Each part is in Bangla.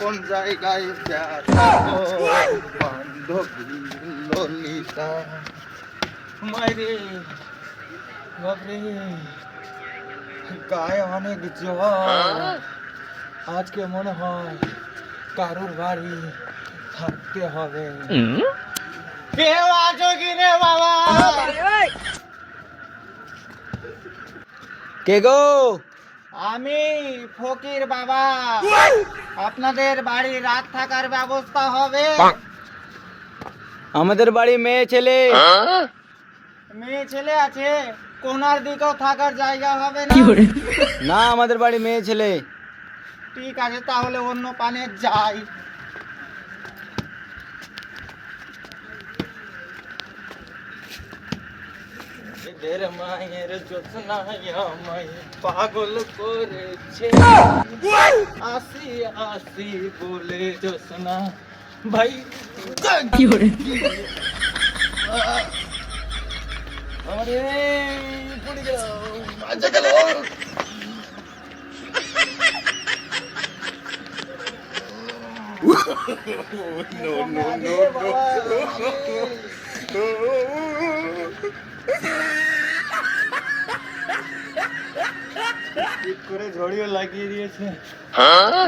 কোন জায়গায় গায়ে অনেক জ্বর আজকে মনে হয় কারুর বাড়ি থাকতে হবে কেউ আছো কি বাবা কে গো? আমি ফকির বাবা। আপনাদের বাড়ি রাত থাকার ব্যবস্থা হবে। আমাদের বাড়ি মেয়ে ছেলে। মেয়ে ছেলে আছে কোনার দিকেও থাকার জায়গা হবে না। না আমাদের বাড়ি মেয়ে ছেলে। ঠিক আছে তাহলে অন্য পানে যাই। এদের মায়ের যোচনায় আমায় পাগল করেছে আসি আসি বলে যোচনা ভাই আরে পড়ে গেল বাজে গেল no, no, no, ঠিক করে ঝড়িও লাগিয়ে দিয়েছে আরে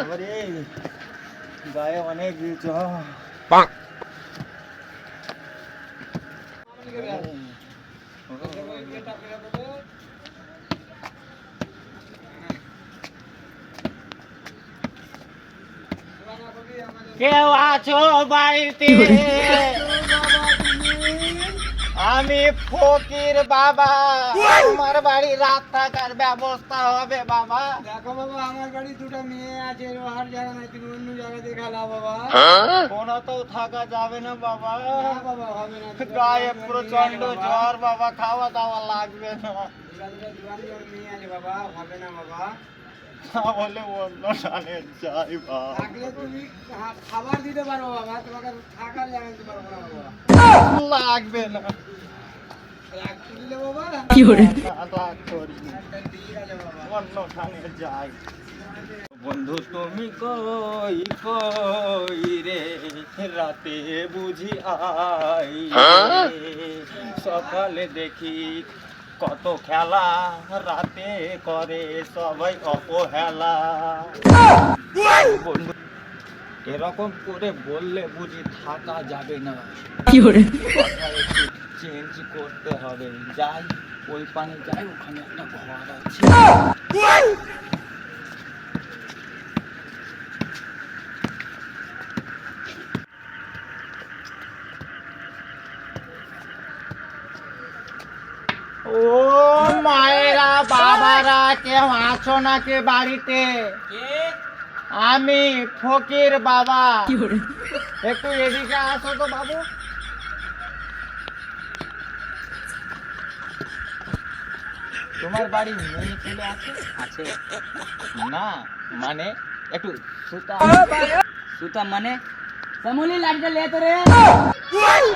গায়ে অনেক জ্বর কেউ আছো বাড়িতে আমি ফকির বাবা আমার বাড়ি রাত থাকার ব্যবস্থা হবে বাবা দেখো বাবা আমার বাড়ি দুটো মেয়ে আছে রোহার জায়গা নাই তুমি অন্য জায়গা দেখালা বাবা। কোনোতেও থাকা যাবে না বাবা। বাবা হবে না। গায়ে প্রচণ্ড মেয়ে আছে বাবা। জ্বর বাবা খাওয়া দাওয়া লাগবে না। মেয়ে আছে বাবা হবে না বাবা তাহলে অন্য টানে যাই বাবা। থাকলে তুমি খা- খাবার দিতে পারো বাবা তোমাকে থাকার জায়গা দিতে পারব না বাবা। লাগবে না। রাগ করলে বাবা। না, রাগ করি আছে বাবা। অন্য যাই বন্ধু তুমি কই কই রে? রাতে বুঝি আই সকালে দেখি কত খেলা রাতে করে সবাই অপহেলা বন্ধু এরকম করে বললে বুঝি থাকা যাবে না। কথা একটু চেঞ্জ করতে হবে। যাই ওই পানি যাই ওখানে একটা ঘর আছে। ও মায়েরা বাবারা কেউ আছো নাকি বাড়িতে? আমি ফকির বাবা। একটু এদিকে আসো তো বাবু। তোমার বাড়ি মেয়ে ছেলে আছে আছে। না মানে একটু সুতা। সুতা মানে শ্যামলি লাইটটা লে তো রে।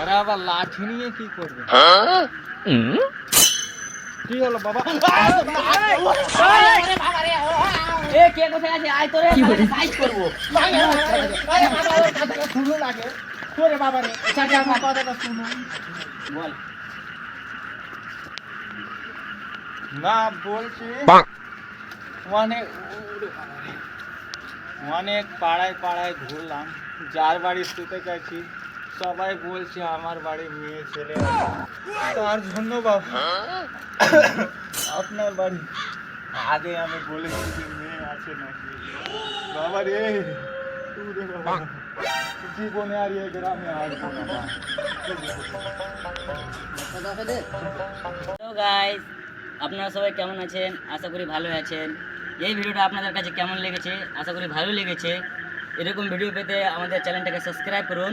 আরে আবার লাঠি নিয়ে কি করবে? কি হলো বাবা? এ কে কোথায় আছে? আয় তো রে সাইজ করব। শুনুন আগে তোরে বাবা রে শুনুন বল। না বলছি অনেক। অনেক পাড়ায় পাড়ায় ঘুরলাম যার বাড়ি শুতে চাইছি সবাই বলছে আমার বাড়ি মেয়ে ছেলে আছে। তার জন্য বাবা আপনার বাড়ি আগে আমি বলেছি যে মেয়ে আছে নাকি বাবা রে জীবনে আর এই গ্রামে আসব না বাবা। গাইস আপনারা সবাই কেমন আছেন? আশা করি ভালো আছেন। এই ভিডিওটা আপনাদের কাছে কেমন লেগেছে? আশা করি ভালো লেগেছে। এরকম ভিডিও পেতে আমাদের চ্যানেলটাকে সাবস্ক্রাইব করুন।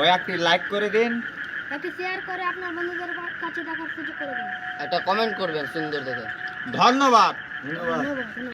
ওই একটি লাইক করে দিন। একটি শেয়ার করে আপনার বন্ধুদের কাছে দেখার সুযোগ করে দিন। একটা কমেন্ট করবেন সুন্দর দেখে। ধন্যবাদ ধন্যবাদ। ধন্যবাদ।